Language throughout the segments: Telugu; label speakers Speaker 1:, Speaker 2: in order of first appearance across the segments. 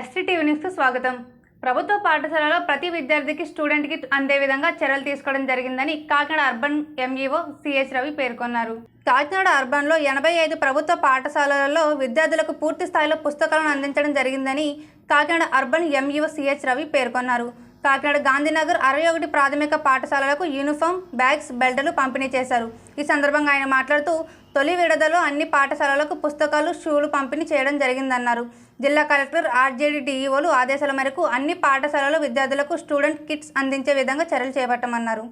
Speaker 1: ఎస్టీటీవీ న్యూస్కు స్వాగతం. ప్రభుత్వ పాఠశాలలో ప్రతి విద్యార్థికి స్టూడెంట్కి అందే విధంగా చర్యలు తీసుకోవడం జరిగిందని Kakinada urban MEO CH Ravi పేర్కొన్నారు. కాకినాడ అర్బన్లో ఎనభై ఐదు ప్రభుత్వ పాఠశాలలలో విద్యార్థులకు పూర్తి స్థాయిలో పుస్తకాలను అందించడం జరిగిందని Kakinada urban MEO CH Ravi పేర్కొన్నారు. కాకినాడ గాంధీనగర్ అరవై ఒకటి ప్రాథమిక పాఠశాలలకు యూనిఫామ్ బ్యాగ్స్ బెల్టులు పంపిణీ చేశారు. ఈ సందర్భంగా ఆయన మాట్లాడుతూ తొలి విడతలో అన్ని పాఠశాలలకు పుస్తకాలు షూలు పంపిణీ చేయడం జరిగిందన్నారు. జిల్లా కలెక్టర్ ఆర్జేడీ డిఈఓలు ఆదేశాల మేరకు అన్ని పాఠశాలలు విద్యార్థులకు స్టూడెంట్ కిట్స్ అందించే విధంగా చర్యలు చేపట్టమన్నారు.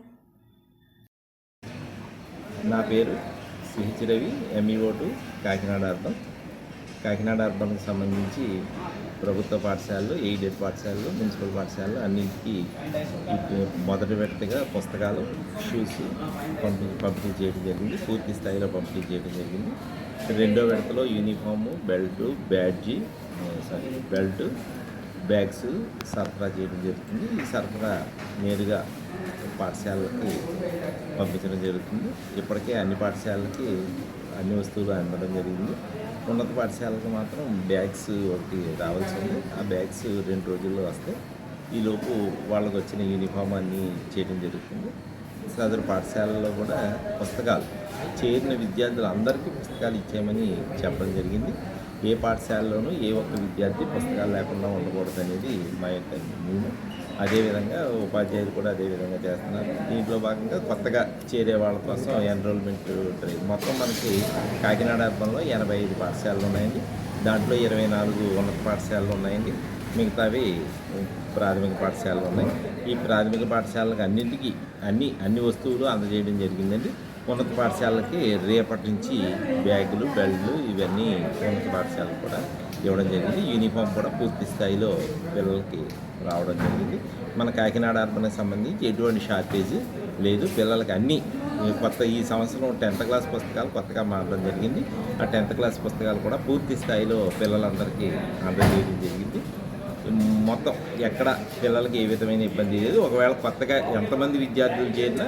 Speaker 2: నా పేరు CH Ravi MEO Kakinada urban. Kakinada అర్బన్కి సంబంధించి ప్రభుత్వ పాఠశాలలు ఎయిడెడ్ పాఠశాలలు మున్సిపల్ పాఠశాలలు అన్నింటికి మొదటి విడతగా పుస్తకాలు షూస్ పంపిణీ పంపిణీ చేయడం జరిగింది. పూర్తి స్థాయిలో పంపిణీ చేయడం జరిగింది. రెండో విడతలో uniform belt badge sorry belt bags సరఫరా చేయడం జరుగుతుంది. ఈ సరఫరా నేరుగా పాఠశాలకి పంపించడం జరుగుతుంది. ఇప్పటికే అన్ని పాఠశాలలకి అన్ని వస్తువులు అందడం జరిగింది. ఉన్నత పాఠశాలకు మాత్రం బ్యాగ్స్ ఒకటి రావాల్సి ఉంది ఆ బ్యాగ్స్ రెండు రోజుల్లో వస్తాయి ఈలోపు వాళ్ళకు వచ్చిన యూనిఫామ్ అన్నీ చేయడం జరుగుతుంది. సదరు పాఠశాలలో కూడా పుస్తకాలు చేరిన విద్యార్థులు అందరికీ పుస్తకాలు ఇచ్చేయమని చెప్పడం జరిగింది. ఏ పాఠశాలలోనూ ఏ ఒక్క విద్యార్థి పుస్తకాలు లేకుండా ఉండకూడదు అనేది మా యొక్క నియమం. అదేవిధంగా ఉపాధ్యాయులు కూడా అదే విధంగా చేస్తున్నారు. దీంట్లో భాగంగా కొత్తగా చేరే వాళ్ళ కోసం ఎన్రోల్మెంట్ ఉంటుంది మొత్తం మనకి కాకినాడ అర్బన్లో ఎనభై ఐదు పాఠశాలలు ఉన్నాయండి. దాంట్లో ఇరవై నాలుగు ఉన్నత పాఠశాలలు ఉన్నాయండి. మిగతావి ప్రాథమిక పాఠశాలలు ఉన్నాయి. ఈ ప్రాథమిక పాఠశాలకు అన్నింటికి అన్ని అన్ని వస్తువులు అందజేయడం జరిగిందండి. ఉన్నత పాఠశాలకి రేపటి నుంచి బ్యాగులు బెల్ట్లు ఇవన్నీ ఉన్నత పాఠశాలకు కూడా ఇవ్వడం జరిగింది. యూనిఫామ్ కూడా పూర్తి స్థాయిలో పిల్లలకి రావడం జరిగింది. మన కాకినాడ అర్బన్కి సంబంధించి ఎటువంటి షార్టేజ్ లేదు. పిల్లలకి అన్నీ కొత్త ఈ సంవత్సరం టెన్త్ క్లాస్ పుస్తకాలు కొత్తగా మారడం జరిగింది. ఆ టెన్త్ క్లాస్ పుస్తకాలు కూడా పూర్తి స్థాయిలో పిల్లలందరికీ అందజేయడం జరిగింది. మొత్తం ఎక్కడ పిల్లలకి ఏ విధమైన ఇబ్బంది లేదు. ఒకవేళ కొత్తగా ఎంతమంది విద్యార్థులు చేరినా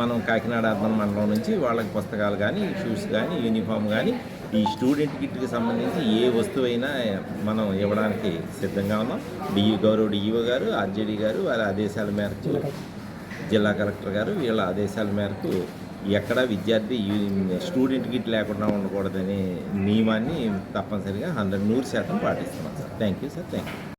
Speaker 2: మనం కాకినాడ అర్థం మండలం నుంచి వాళ్ళకి పుస్తకాలు కానీ షూస్ కానీ యూనిఫామ్ కానీ ఈ స్టూడెంట్ కిట్కి సంబంధించి ఏ వస్తువైనా మనం ఇవ్వడానికి సిద్ధంగా ఉన్నాం. డిఈ గౌరవ డిఈఓ గారు ఆర్జేడీ గారు వారి ఆదేశాల మేరకు జిల్లా కలెక్టర్ గారు వీళ్ళ ఆదేశాల మేరకు ఎక్కడ విద్యార్థి స్టూడెంట్ కిట్ లేకుండా ఉండకూడదనే నియమాన్ని తప్పనిసరిగా హండ్రెడ్ నూరు శాతం పాటిస్తున్నాం sir. Thank you sir thank you